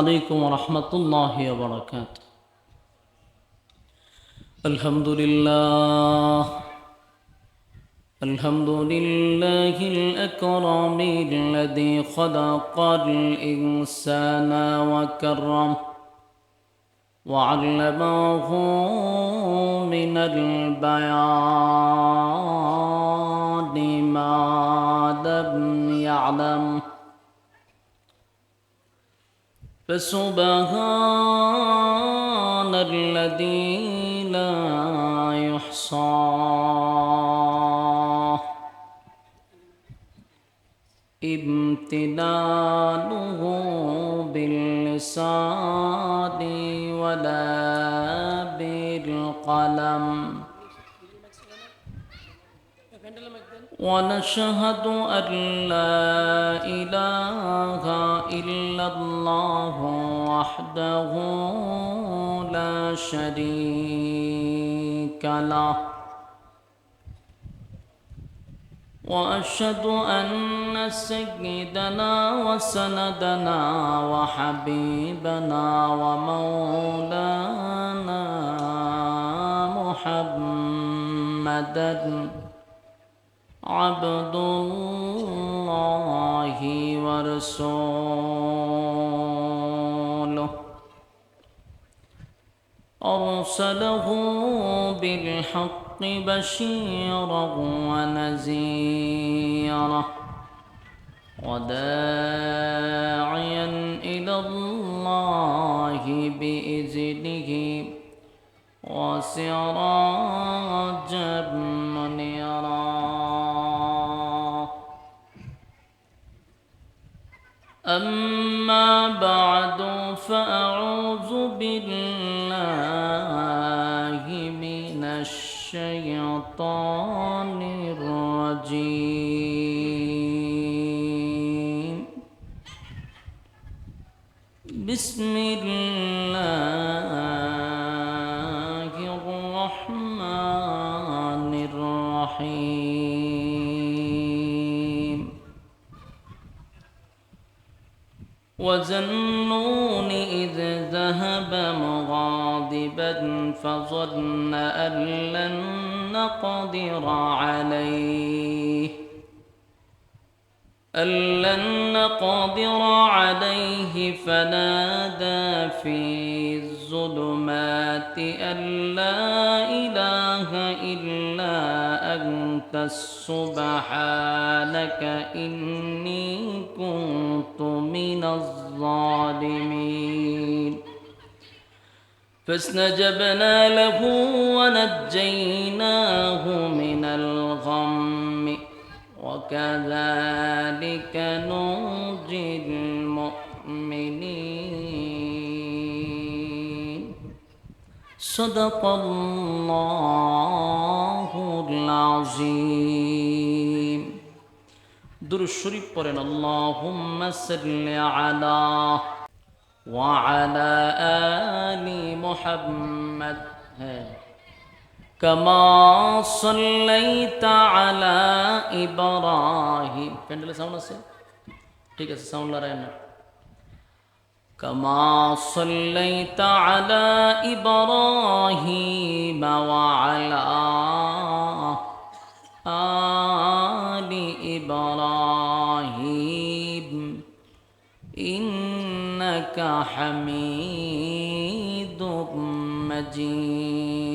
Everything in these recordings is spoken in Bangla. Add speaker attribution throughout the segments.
Speaker 1: عليكم ورحمة الله وبركاته. الحمد لله. الحمد لله الأكرم الذي خلق الإنسان وكرم وعلمه من البيان ما لم يعلم. فسبحان الذي لا يحصى. امتنانه باللسان ولا بالقلم. ونشهد أن لا إله إلا الله وحده لا شريك له. وأشهد أن سيدنا وسندنا وحبيبنا ومولانا محمدًا عبد الله ورسوله. أرسله بالحق بشيرا ونذيرا وداعيا إلى الله بإذنه وسراجا بسم الله الرحمن الرحيم. وزنون إذ ذهب مغاضبا فظن أن لن نقدر عليه. أن لن نقدر عليه فنادى في الظلمات أن لا إله إلا أنت سبحانك إني كنت من الظالمين فاستجبنا له ونجيناه من الغم وكذلك ننجي المؤمنين صدق الله العظيم দুরুদ শরীফ পড়েন আল্লাহুম্মা সাল্লি আলা ওয়া আলা আলি মুহাম্মাদ হ্যাঁ কামা সাল্লাইতা আলা ইব্রাহিম প্যান্ডেলে সাউন্ড আছে ঠিক আছে সাউন্ড লড়াই না كما صليت على إبراهيم وعلى آل إبراهيم إنك حميد مجيد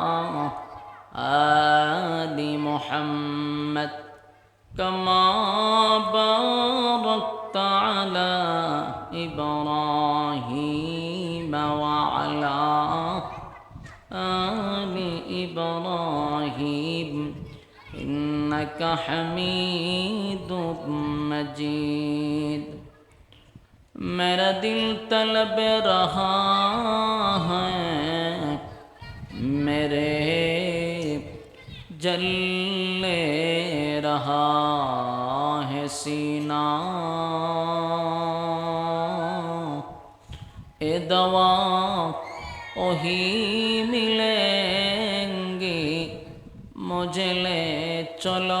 Speaker 1: का हमीद मजीद। मेरा दिल तलब रहा है, मेरे जलने रहा है सीना। ए दवा वही मिलेंगी, मुझे ले चलो।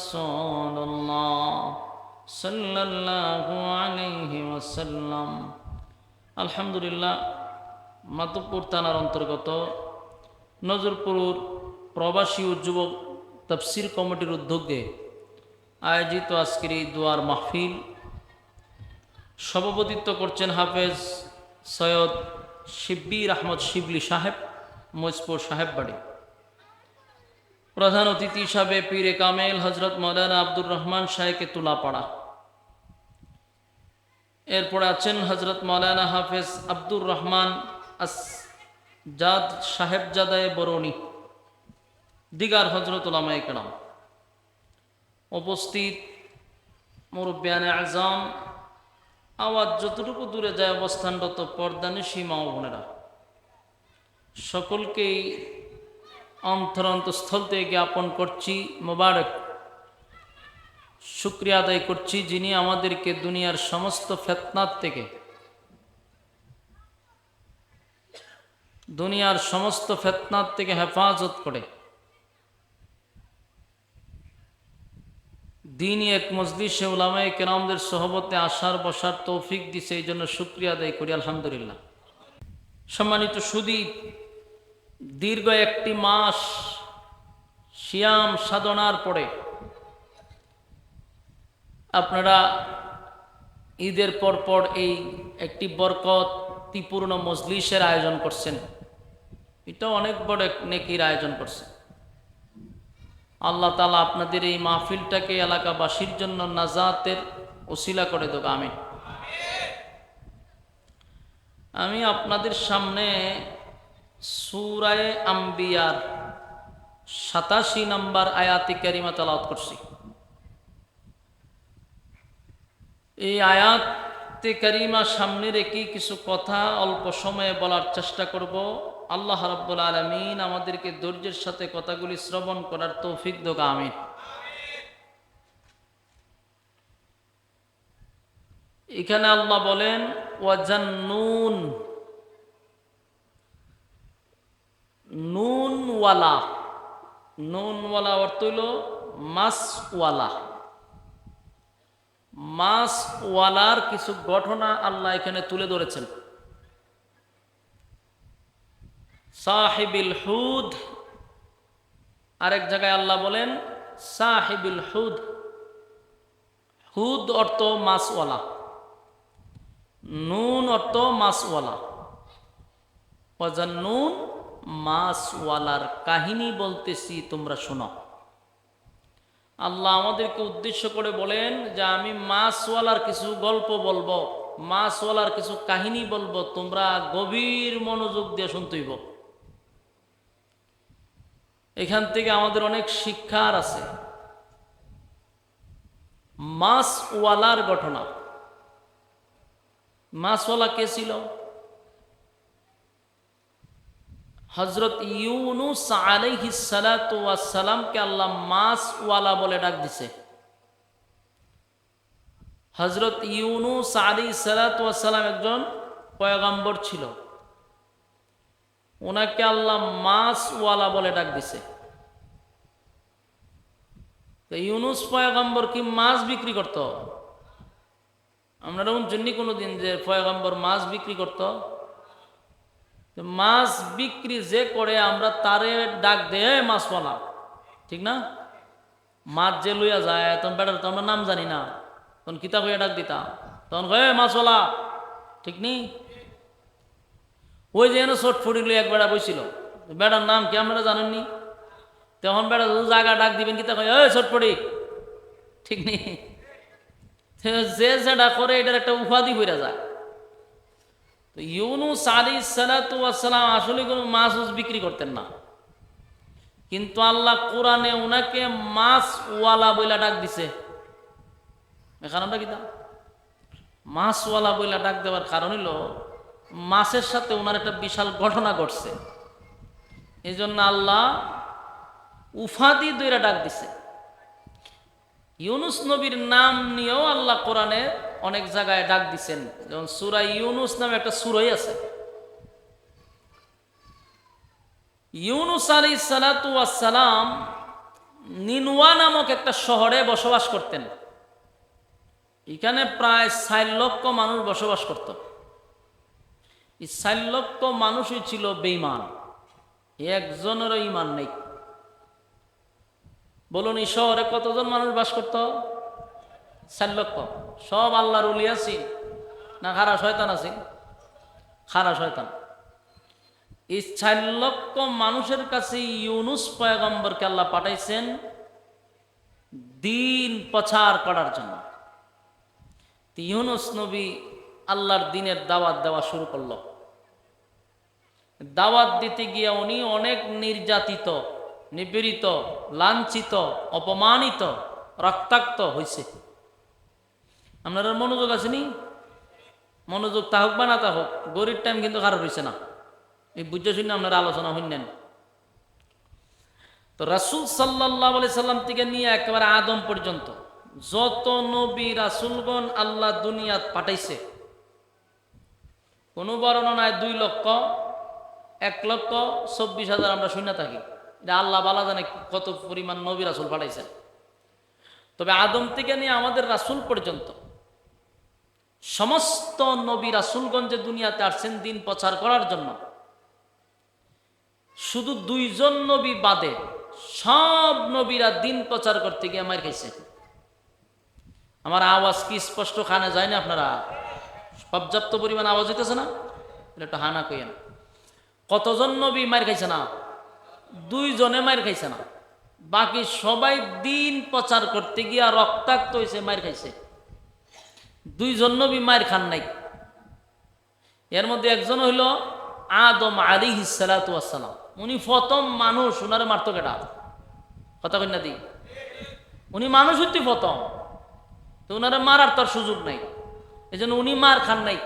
Speaker 1: رسول الله صلى الله عليه وسلم আলহামদুলিল্লাহ মাতব্বর থানার অন্তর্গত নজরপুর প্রবাসী ও যুবক তফসির কমিটির উদ্যোগে আয়োজিত আজকের এই দোয়ার মাহফিল সভাপতিত্ব করছেন হাফেজ সৈয়দ শিব্বির আহমদ শিবলি সাহেব মজপুর সাহেব বাড়ি প্রধান অতিথি হিসাবে পীরে কামেল হজরত মৌলানা আব্দুর রহমান শাহেকে তুলাপাড়া। এরপরে আছেন হজরত মৌলানা হাফেজ আব্দুর রহমান আস জাদ সাহেবজাদায় বরণী, দিগার হজরত একরাম উপস্থিত মুরব্বিয়ানে আজম, আওয়াজ যতটুকু দূরে যায় অবস্থানরত পর্দানে সীমা বোনেরা। সকলকেই অন্তর অন্তঃস্থল থেকে জ্ঞাপন করছি, মোবারক। শুক্রিয়া আদায় করছি যিনি আমাদেরকে দুনিয়ার সমস্ত ফেতনার থেকে, দুনিয়ার সমস্ত ফেতনার থেকে হেফাজত করে দিনই এক মজলিসে উলামায় কেরামদের সহবতে আসার বসার তৌফিক দিছে, এই জন্য শুক্রিয়া আদায় করি, আলহামদুলিল্লাহ। সম্মানিত সুদী দীর্ঘ একটি মাস শিয়াম সাধনার পরে আপনারা ঈদের পর পর এই একটি বরকতিপূর্ণ মজলিসের আয়োজন করছেন। এটা অনেক বড় নেকির আয়োজন করছে আল্লাহ তালা আপনাদের এই মাহফিলটাকে এলাকাবাসীর জন্য নাজাতের ওসিলা করে দেবো আমি আমি আপনাদের সামনে সুরায় আম্বিয়ার সাতাশি নম্বর আয়াতি কারিমা তালাওয়াত করছি। এই আয়াতে কারিমা সামনে রেখে কিছু কথা অল্প সময়ে বলার চেষ্টা করব। আল্লাহ রাব্বুল আলমিন আমাদেরকে ধৈর্যের সাথে কথাগুলি শ্রবণ করার তৌফিক দোকা আমিন। এখানে আল্লাহ বলেন, ওয়াজান্নুন নুনওয়ালা। নুনওয়ালা অর্থ হইল মাসওয়ালা। মাসওয়ালার কিছু ঘটনা আল্লাহ এখানে তুলে ধরেছেন। সাহিবিল হুদ। আরেক জায়গায় আল্লাহ বলেন, সাহিবিল হুদ। হুদ অর্থ মাসওয়ালা। নুন অর্থ মাসওয়ালা। নুন মাসওয়ালার কাহিনী বলতেছি, তোমরা শোনো। আল্লাহ আমাদেরকে উদ্দেশ্য করে বলেন যে, আমি মাসওয়ালার কিছু গল্প বলব, মাসওয়ালার কিছু কাহিনী বলব, তোমরা গভীর মনোযোগ দিয়ে শুনতেইব এখান থেকে আমাদের অনেক শিক্ষার আছে। মাসওয়ালার ঘটনা। মাসওয়ালা কে ছিল? হজরত ইউনুস আলাইহিসালামকে আল্লাহ মাস ওয়ালা বলে ডাক দিছে। হজরত ইউনুস আলী সালাতাম একজন পয়গাম্বর ছিল। ওনাকে আল্লাহ মাস ওয়ালা বলে ডাক দিছে। ইউনুস পয়গাম্বর কি মাছ বিক্রি করত? আমরা জন্য কোনো দিন যে পয়গাম্বর মাছ বিক্রি করত মাছ বিক্রি যে করে, আমরা তারে ডাক দে মাছওয়ালা। ঠিক না? মাছ যে লইয়া যায়, তখন বেটার তো আমরা নাম জানি না। তখন কিতাব হইয়া ডাক দিতাম তখন হে মাছওয়ালা। ঠিক নেই ওই যে এনে চট ফুটি লই এক বেড়া বইছিল। বেড়ার নাম কি আপনারা জানেননি তখন বেড়া জায়গা ডাক দিবেন, কিতা কয় ওই চটপটি ঠিক নেই যে যেটা করে, এটার একটা উপাধি হইয়া যায়। তো ইউনুস আলী সালাতাম আসলে কোনো উছ বিক্রি করতেন না। কিন্তু আল্লাহ কোরআনে ওনাকে মাছ ওয়ালা বইলা ডাক দিছে। কারণটা কি মাছওয়ালা বইলা ডাক দেওয়ার কারণ হলো মাছের সাথে ওনার একটা বিশাল ঘটনা ঘটছে। এই জন্য আল্লাহ উফাদি দইরা ডাক দিছে। ইউনুস নবীর নাম নিয়েও আল্লাহ কোরআনে অনেক জায়গায় ডাক দিছেন। যেমন সুরা ইউনুস নামে একটা সুরই আছে। ইউনুস আলী সালাতাম নিনওয়া নামক একটা শহরে বসবাস করতেন। এখানে প্রায় ষাট লক্ষ মানুষ বসবাস করত। এই ষাট লক্ষ মানুষই ছিল বেইমান একজনেরও ইমান নেই। বলুন, এই শহরে কতজন মানুষ বাস করত? ষাট লক্ষ। সব আল্লাহর উলি আছি। না খারা শয়তান আছি? খারা শয়তান। এই ষাট লক্ষ মানুষের কাছে ইউনুস পয়গম্বরকে আল্লাহ পাঠাইছেন দিন প্রচার করার জন্য। ইউনুস নবী আল্লাহর দিনের দাওয়াত দেওয়া শুরু করল। দাওয়াত দিতে গিয়ে উনি অনেক নির্যাতিত, নিপীড়িত, লাঞ্ছিত, অপমানিত, রক্তাক্ত হয়েছে আপনার মনোযোগ আছে নি? মনোযোগ তা হোক বা না তা হোক গরিব টাইম কিন্তু খারাপ হয়েছে না। এই বুঝে শুনে আপনারা আলোচনা হইনেন। তো রাসুল সাল্লাহ সাল্লাম থেকে নিয়ে একেবারে আদম পর্যন্ত যত নবী, রাসুলগণ আল্লাহ দুনিয়াত পাঠাইছে, কোনো বর্ণনায় দুই লক্ষ, এক লক্ষ, চব্বিশ হাজার আমরা শুনে থাকি। এটা আল্লাহ বালা জানে কত পরিমাণ নবী, রাসুল পাঠাইছেন। তবে আদম থেকে নিয়ে আমাদের রাসুল পর্যন্ত সমস্ত নবী রাসুলগঞ্জে দুনিয়াতে আসছেন দিন প্রচার করার জন্য। শুধু দুইজন নবী বাদে সব নবীরা দিন প্রচার করতে গিয়ে আমার খাইছে। আমার আওয়াজ কি স্পষ্ট খানে যায় না আপনারা? পর্যাপ্ত পরিমাণ আওয়াজ হইতেছে না? একটু হানা কইয়েন। কতজন নবী মার খাইছে না? দুইজনে মার খাইছে না। বাকি সবাই দিন প্রচার করতে গিয়া রক্তাক্ত হয়েছে মার খাইছে। দুইজন নবী মার খান নাই। এর মধ্যে একজন হইল আদম আলী হিসালাতাম উনি প্রথম মানুষ, উনারে মারত কেটা কথা কন্যা দি। উনি মানুষ হইতে প্রথম। তো উনারে মারার তার সুযোগ নাই। এই জন্য উনি মার খান নাই।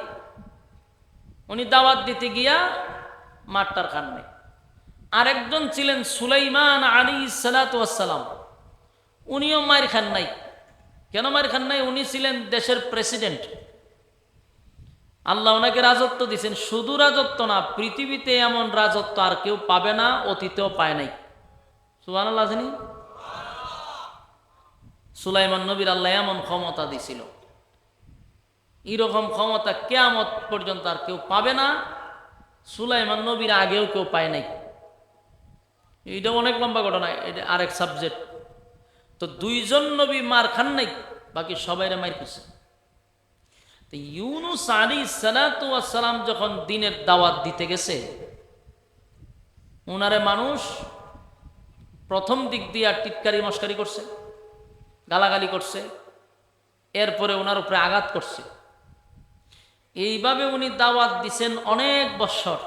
Speaker 1: উনি দাওয়াত দিতে গিয়া মারটার খান নাই। আরেকজন ছিলেন সুলাইমান আলী সালাতাম উনিও মার খান নাই। কেন মার খান নাই? উনি ছিলেন দেশের প্রেসিডেন্ট আল্লাহ ওনাকে রাজত্ব দিয়েছেন। শুধু রাজত্ব না, পৃথিবীতে এমন রাজত্ব আর কেউ পাবে না, অতীতেও পায় নাই। সুবান আল্লাহ আছেনি সুলাইমান নবীর আল্লাহ এমন ক্ষমতা দিছিল এরকম ক্ষমতা কেয়ামত পর্যন্ত আর কেউ পাবে না, সুলাইমান নবীর আগেও কেউ পায় নাই। এইটা অনেক লম্বা ঘটনা, এটা আরেক সাবজেক্ট তো দুইজন নবী মার খান নাই, বাকি সবাইরে মার খেছে তো ইউনুস আলী সালাতাম যখন দিনের দাওয়াত দিতে গেছে, উনারে মানুষ প্রথম দিক দিয়ে আর টিটকারি মস্কারি করছে, গালাগালি করছে, এরপরে ওনার উপরে আঘাত করছে। এইভাবে উনি দাওয়াত দিছেন অনেক বছর।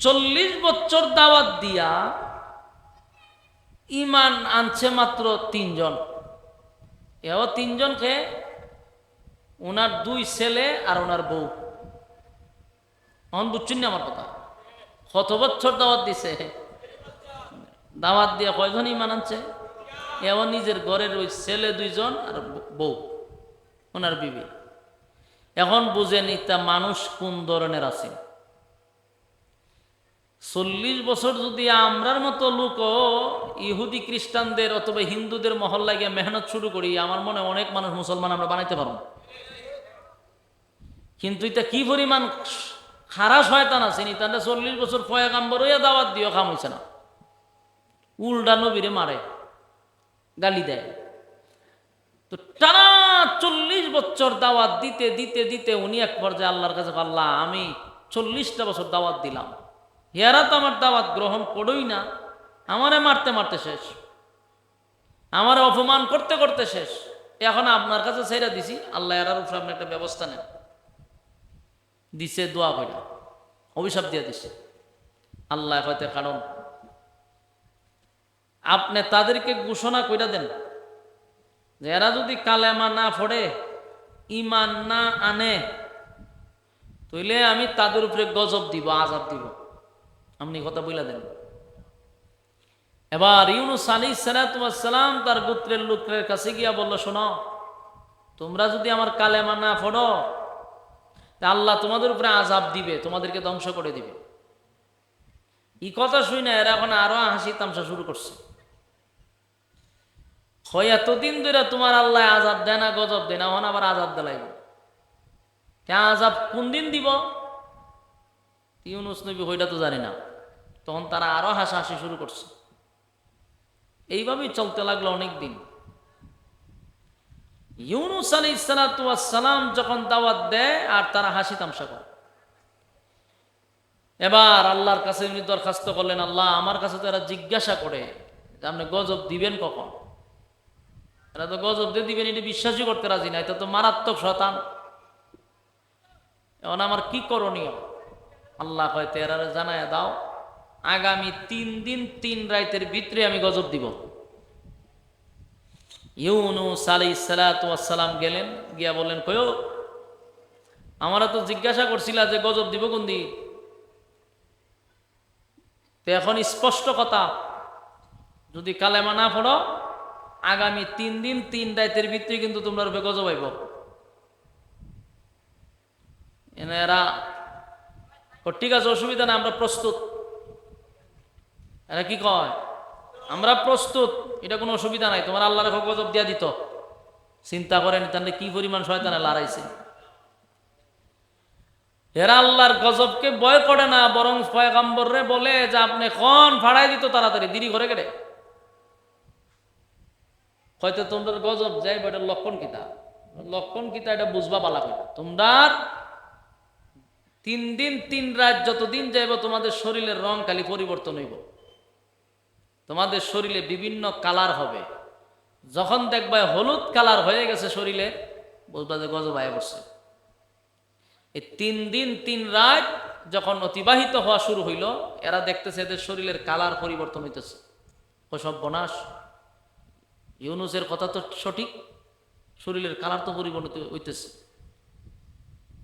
Speaker 1: চল্লিশ বছর দাওয়াত দিয়া ইমান আনছে মাত্র তিনজন। এও তিনজনকে ওনার দুই ছেলে আর ওনার বউ। অন বুঝছেন না আমার কথা? কত বছর দাওয়াত দিছে? দাওয়াত দিয়ে কয়জন ইমান আনছে? এমন নিজের ঘরের ওই ছেলে দুইজন আর বউ ওনার বিবি। এখন বুঝেন ইতা মানুষ কোন ধরনের আছে? চল্লিশ বছর যদি আমরার মতো লোক, ইহুদি খ্রিস্টানদের অথবা হিন্দুদের মহল লাগিয়ে মেহনত শুরু করি, আমার মনে অনেক মানুষ মুসলমান আমরা বানাইতে পারব। কিন্তু এটা কি পরিমাণ খারাপ শয়তান আছে নি তাহলে চল্লিশ বছর পয়াগাম্বর হইয়া দাওয়াত দিও খাম হইছে না। উল্টা নবীরে মারে, গালি দেয়। তো টানা চল্লিশ বছর দাওয়াত দিতে দিতে দিতে উনি এক পর্যায়ে আল্লাহর কাছে আল্লাহ আমি চল্লিশটা বছর দাওয়াত দিলাম। হেরা তো আমার দাওয়াত গ্রহণ করোই না, আমারে মারতে মারতে শেষ। আমারে অপমান করতে করতে শেষ। এখন আপনার কাছে ছেড়ে দিছি, আল্লাহ এরার উপরে আপনি একটা ব্যবস্থা নেন। দিছে দোয়া কইরা, অভিশাপ দিয়ে দিছে। আল্লাহ হয়তো কারণ আপনি তাদেরকে ঘোষণা কইরা দেন যে এরা যদি কালেমা না পড়ে ইমান না আনে, তইলে আমি তাদের উপরে গজব দিব আজাব দিব। আপনি কথা বইলা দেন। এবার ইউনুস আলী সালাতাম তার গোত্রের লোকের কাছে গিয়া বলল, শোনো, তোমরা যদি আমার কালেমা না পড়ো, তা আল্লাহ তোমাদের উপরে আজাব দিবে, তোমাদেরকে ধ্বংস করে দিবে। ই কথা শুই না এরা এখন আরও হাসি তামসা শুরু করছে। হয় এতদিন ধরে তোমার আল্লাহ আজাব দেয় না, গজব দেয় না, এখন আবার আজাব দেলাইব। কে আজাব কোন দিন দিব? ইউনুস নবী হইটা তো জানি না। তখন তারা আরও হাসাহাসি শুরু করছে। এইভাবেই চলতে লাগল অনেক দিন ইউনুস আলী সালাম যখন দাওয়াত দেয় আর তারা হাসি তামসা করে। এবার আল্লাহর কাছে উনি দরখাস্ত করলেন, আল্লাহ, আমার কাছে তো এরা জিজ্ঞাসা করে যে আপনি গজব দিবেন কখন? এরা তো গজব দিয়ে দিবেন, এটা বিশ্বাসই করতে রাজি না, এটা তো মারাত্মক শতান এখন আমার কি করণীয়? আল্লাহ হয়তো এরা জানায় দাও আগামী তিন দিন, তিন রাইতের ভিতরে আমি গজব দিব। ইউনুস আলাই সালাতাম গেলেন, গিয়া বললেন, কয়ো, আমরা তো জিজ্ঞাসা করছিলা যে গজব দিব কোন তো এখন স্পষ্ট কথা, যদি কালেমা না পড়ো, আগামী তিন দিন, তিন রাইতের ভিতরে কিন্তু তোমরা রূপে গজব আইব এরা ঠিক আছে, অসুবিধা না আমরা প্রস্তুত। এরা কি কয়? আমরা প্রস্তুত, এটা কোনো অসুবিধা নাই, তোমার আল্লাহর গজব দিয়া দিত। চিন্তা করেন, তাহলে কি পরিমাণ শয়তানে লড়াইছে? এরা আল্লাহর গজবকে ভয় করে না, বরং পয়গাম্বররে বলে যে, আপনি কন ফাড়াই দিত তাড়াতাড়ি, দেরি করে কেটে। হয়তো তোমরা গজব যাই বা এটা লক্ষণ কিতা লক্ষণ কিতা এটা বুঝবা পালা কইটা তোমরার তিন দিন, তিন রাত যতদিন যাইব, তোমাদের শরীরের রং খালি পরিবর্তন হইব। তোমাদের শরীরে বিভিন্ন কালার হবে। যখন দেখবা হলুদ কালার হয়ে গেছে শরীরে, বুঝবা যে গজব আয় এই তিন দিন, তিন রাত যখন অতিবাহিত হওয়া শুরু হইল, এরা দেখতেছে এদের শরীরের কালার পরিবর্তন হইতেছে। ও সব বনাশ ইউনুসের কথা তো সঠিক, শরীরের কালার তো পরিবর্তন হইতেছে।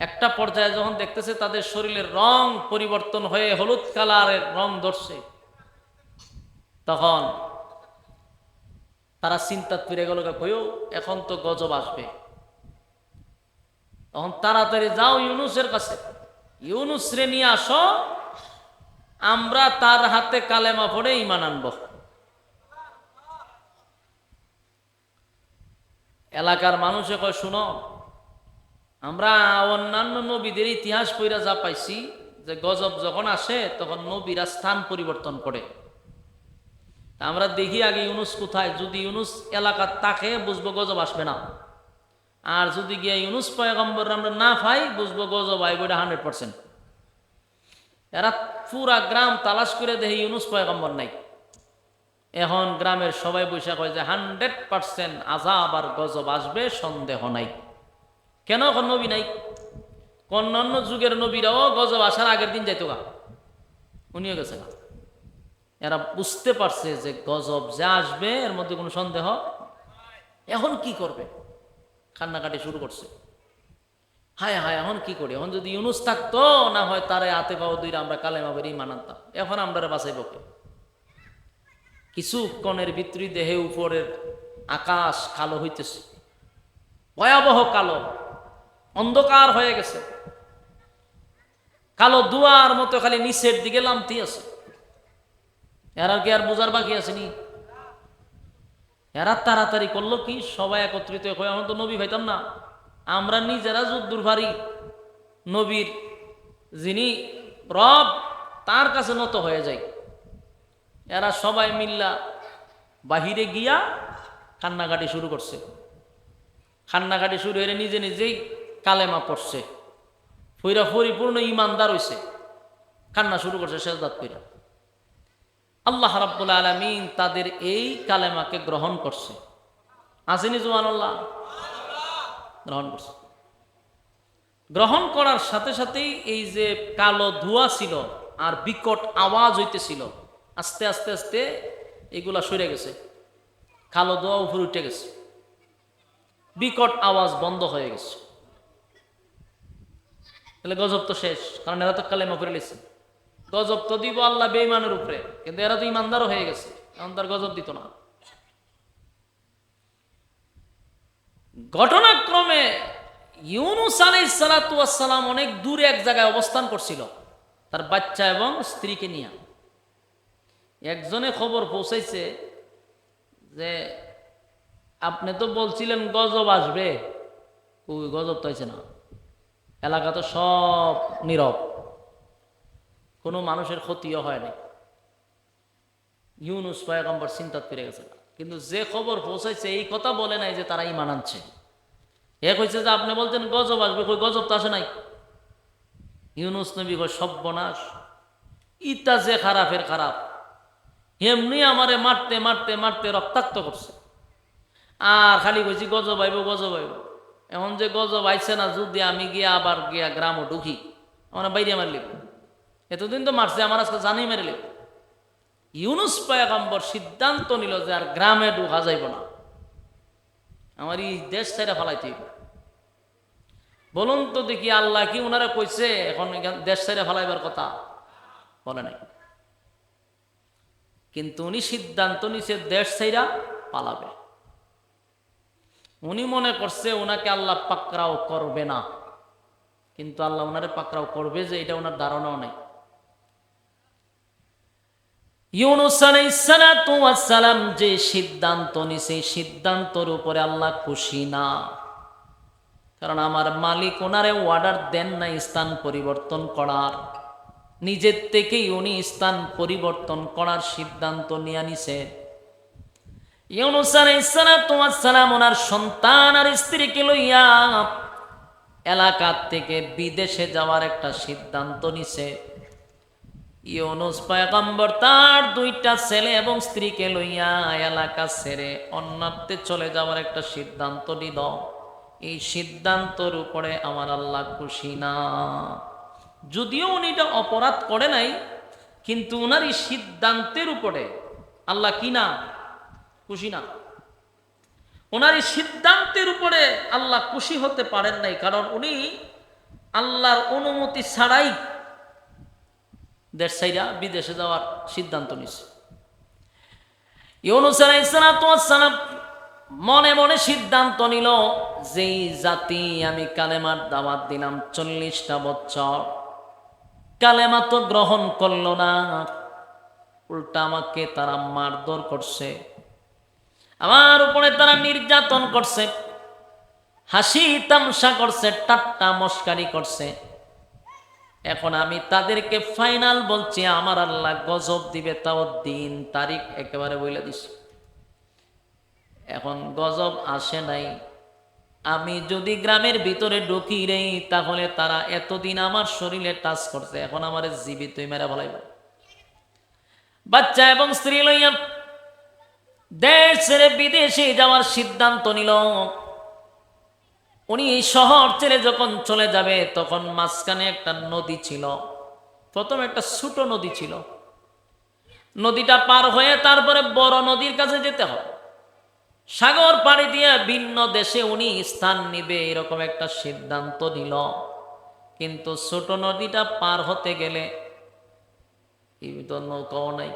Speaker 1: একটা পর্যায়ে যখন দেখতেছে তাদের শরীরের রং পরিবর্তন হয়ে হলুদ কালারের রং ধরছে তখন তারা চিন্তা ফিরে গেল কইও এখন তো গজব আসবে। তখন তাড়াতাড়ি যাও ইউনুসের কাছে। ইউনুস রে, নিয়ে আসো। আমরা তার হাতে কালেমা পড়ে ইমান আনব। এলাকার মানুষে কয়, শুনো, আমরা অন্যান্য নবীদের ইতিহাস পইরা যা পাইছি, যে গজব যখন আসে, তখন নবীরা স্থান পরিবর্তন করে। আমরা দেখি আগে ইউনুস কোথায়? যদি ইউনুস এলাকার তাকে বুঝব গজব আসবে না। আর যদি গিয়ে ইউনুস পয়গম্বর আমরা না পাই, বুঝব গজব আইব এটা হান্ড্রেড পার্সেন্ট। এরা পুরা গ্রাম তালাশ করে দেখে ইউনুস পয়গম্বর নাই। এখন গ্রামের সবাই বৈশাখ হয় যে হান্ড্রেড পার্সেন্ট আজাব আর গজব আসবে, সন্দেহ নাই। কেন? এখন নবী নাই। অন্যান্য যুগের নবীরাও গজব আসার আগের দিন যাইতো গা উনিও গেছে না এরা বুঝতে পারছে যে গজব যে আসবে, এর মধ্যে কোনো সন্দেহ? এখন কি করবে? কান্নাকাটি শুরু করছে। হায় হায়, এখন কি করি? এখন যদি ইউনুস থাকতো, না হয় তারে আতে পাও দুই আমরা কালেমা বেরিয়ে মানাতাম এখন আমরা বাঁচাই পক্ষে কিছুক্ষণের ভিতরি দেহে উপরের আকাশ কালো হইতেছে। ভয়াবহ কালো। অন্ধকার হয়ে গেছে। কালো দুয়ার মতো খালি নিচের দিকে লামতি আছে। এরা কি আর বোঝার বাকি আসেনি। এরা তাড়াতাড়ি করল কি? সবাই একত্রিত হয়ে আমরা তো নবী ভাইতাম না। আমরা নিজেরা যুদ্ধুর ভারি। নবীর যিনি রব, তার কাছে নত হয়ে যায় এরা সবাই মিল্লা বাহিরে গিয়া কান্নাকাটি শুরু করছে। কান্নাকাটি শুরু হয়ে নিজে নিজেই কালেমা পড়ছে। ফইরা পরিপূর্ণ ইমানদার হইছে। কান্না শুরু করছে শেষদাত কইরা আল্লাহ রাব্বুল আলামিন তাদের এই কালেমাকে গ্রহণ করছে। আসেনি জুয়ানুল্লাহ গ্রহণ করছে। গ্রহণ করার সাথে সাথেই এই যে কালো ধোঁয়া ছিল আর বিকট আওয়াজ হইতেছিল, আস্তে আস্তে আস্তে এগুলা সরে গেছে। কালো ধোঁয়া উপরে উঠে গেছে। বিকট আওয়াজ বন্ধ হয়ে গেছে। তাহলে গজব তো শেষ, কারণ এরা তো কালেমা পড়ে লিছে গজব তো দিব আল্লাহ বেইমানের উপরে, কিন্তু এরা তো ইমানদারও হয়ে গেছে, এখন তার গজব দিত না। ঘটনাক্রমে ইউনুস আলাই সালাতাম অনেক দূরে এক জায়গায় অবস্থান করছিল, তার বাচ্চা এবং স্ত্রীকে নিয়ে। একজনে খবর পৌঁছাইছে যে, আপনি তো বলছিলেন গজব আসবে। ওই গজব তো হয়েছে না। এলাকা তো সব নীরব। কোনো মানুষের ক্ষতিও হয় নাই। ইউনুস পয়গম্বর চিন্তা করে গেছে কিন্তু যে খবর পৌঁছাইছে, এই কথা বলে নাই যে তারা ইমান আনছে। এ কইছে যে আপনি বলছেন গজব আসবে, কই গজব তো আসে নাই। ইউনুস নবী কই সব্যনাশ। ইটা যে খারাপের খারাপ। এমনি আমারে মারতে মারতে মারতে রক্তাক্ত করছে। আর খালি কইছি গজব আইব গজব আইব। এখন যে গজব আইছে না, যদি আমি গিয়া আবার গিয়া গ্রামও ঢুকি, আমার বাইরে মারলিব এতদিন তো মারছে, আমার আজকে জানি মেরে লিব ইউনুস পয়গম্বর সিদ্ধান্ত নিল যে আর গ্রামে ঢুকা যাইব না। আমার এই দেশ ছেড়ে ফেলাইতে। বলুন তো দেখি আল্লাহ কি ওনারা কইছে, এখন এখান- দেশ ছেড়ে ফেলাইবার কথা? বলে নাই। কিন্তু উনি সিদ্ধান্ত নিছে দেশ ছেড়া পালাবে। উনি মনে করছে ওনাকে আল্লাহ পাকরাও করবে না। কিন্তু আল্লাহ ওনারে পাকরাও করবে যে, এটা ওনার ধারণাও নেই। ইউনুস সালাম যে সিদ্ধান্ত নিছে সিদ্ধান্তর উপরে আল্লাহ খুশি না। কারণ আমার মালিক ওনারে অর্ডার দেন না স্থান পরিবর্তন করার। নিজের থেকেই উনি স্থান পরিবর্তন করার সিদ্ধান্ত নিয়ে নিছে। ইউনুস সালাম ওনার সন্তান আর স্ত্রীকে লইয়া এলাকার থেকে বিদেশে যাওয়ার একটা সিদ্ধান্ত নিছে। ইউনুস পয়গম্বর তার দুইটা ছেলে এবং স্ত্রীকে লইয়া এলাকা ছেড়ে অন্যত্রে চলে যাওয়ার একটা সিদ্ধান্ত নিল। এই সিদ্ধান্তর উপরে আমার আল্লাহ খুশি না। যদিও উনি এটা অপরাধ করে নাই, কিন্তু ওনার এই সিদ্ধান্তের উপরে আল্লাহ কি না? খুশি না। ওনার এই সিদ্ধান্তের উপরে আল্লাহ খুশি হতে পারেন নাই, কারণ উনি আল্লাহর অনুমতি ছাড়াই দেশ সাইরা বিদেশে যাওয়ার সিদ্ধান্ত নিছে। ইউনুস আলাইসালাম মনে মনে সিদ্ধান্ত নিল, যেই জাতি আমি কালেমার দাওয়াত দিলাম চল্লিশটা বছর, কালেমা তো গ্রহণ করল না। উল্টা আমাকে তারা মারধর করছে। আমার উপরে তারা নির্যাতন করছে, হাসি তামসা করছে, টাট্টা মস্কারি করছে। এখন আমি তাদেরকে ফাইনাল বলছি, আমার আল্লাহ গজব দিবে, তাও দিন, তারিখ একেবারে বলে দিছি। এখন গজব আসে নাই। আমি যদি গ্রামের ভিতরে ঢুকি রে তাহলে তারা এতদিন আমার শরীরে টাচ করছে, এখন আমার জীবিত মেরা ভালাইব বাচ্চা এবং স্ত্রী লইয়া দেশ ছেড়ে বিদেশে যাওয়ার সিদ্ধান্ত নিল। উনি এই শহর ছেড়ে যখন চলে যাবে, তখন মাঝখানে একটা নদী ছিল। প্রথম একটা ছোট নদী ছিল। নদীটা পার হয়ে তারপরে বড় নদীর কাছে যেতে হয় সাগর পাড়ি দিয়ে ভিন্ন দেশে উনি স্থান নিবে, এরকম একটা সিদ্ধান্ত নিল। কিন্তু ছোট নদীটা পার হতে গেলে তো নৌকাও নাই।